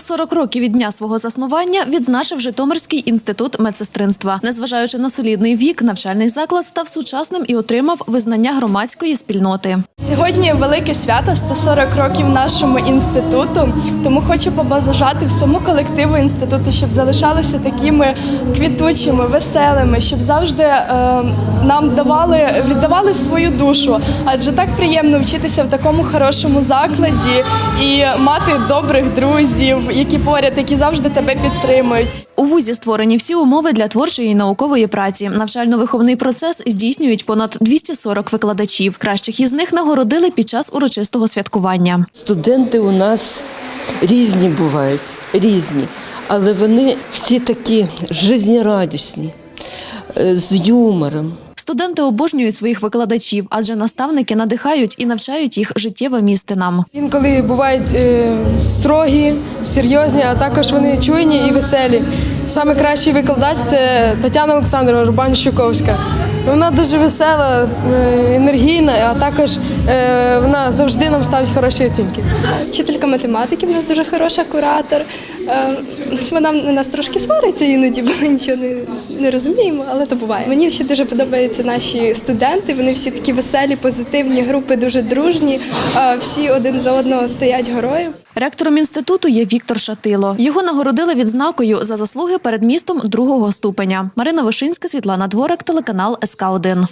140 років від дня свого заснування відзначив Житомирський інститут медсестринства. Незважаючи на солідний вік, навчальний заклад став сучасним і отримав визнання громадської спільноти. Сьогодні велике свято 140 років нашому інституту. Тому хочу побажати всьому колективу інституту, щоб залишалися такими квітучими, веселими, щоб завжди е, нам давали віддавали свою душу. Адже так приємно вчитися в такому хорошому закладі і мати добрих друзів, які поряд, які завжди тебе підтримують. У вузі створені всі умови для творчої і наукової праці. Навчально-виховний процес здійснюють понад 240 викладачів. Кращих із них нагородили під час урочистого святкування. Студенти у нас різні бувають, різні, але вони всі такі жизнерадісні, е, з юмором. Студенти обожнюють своїх викладачів, адже наставники надихають і навчають їх життєвим істинам. Інколи бувають е, строгі, серйозні, а також вони чуйні і веселі. Саме кращий викладач це Тетяна Олександрова Рубан-Щуковська. Вона дуже весела, е, енергійна, а також вона завжди нам ставить хороші оцінки. Вчителька математики в нас дуже хороша куратор. Е, Вона на нас трошки свариться іноді, бо ми нічого не, не розуміємо, але то буває. Мені ще дуже подобаються наші студенти. Вони всі такі веселі, позитивні, групи дуже дружні. Е, Всі один за одного стоять горою. Ректором інституту є Віктор Шатило. Його нагородили відзнакою за заслуги перед містом другого ступеня. Марина Вишинська, Світлана Дворик, телеканал СК 1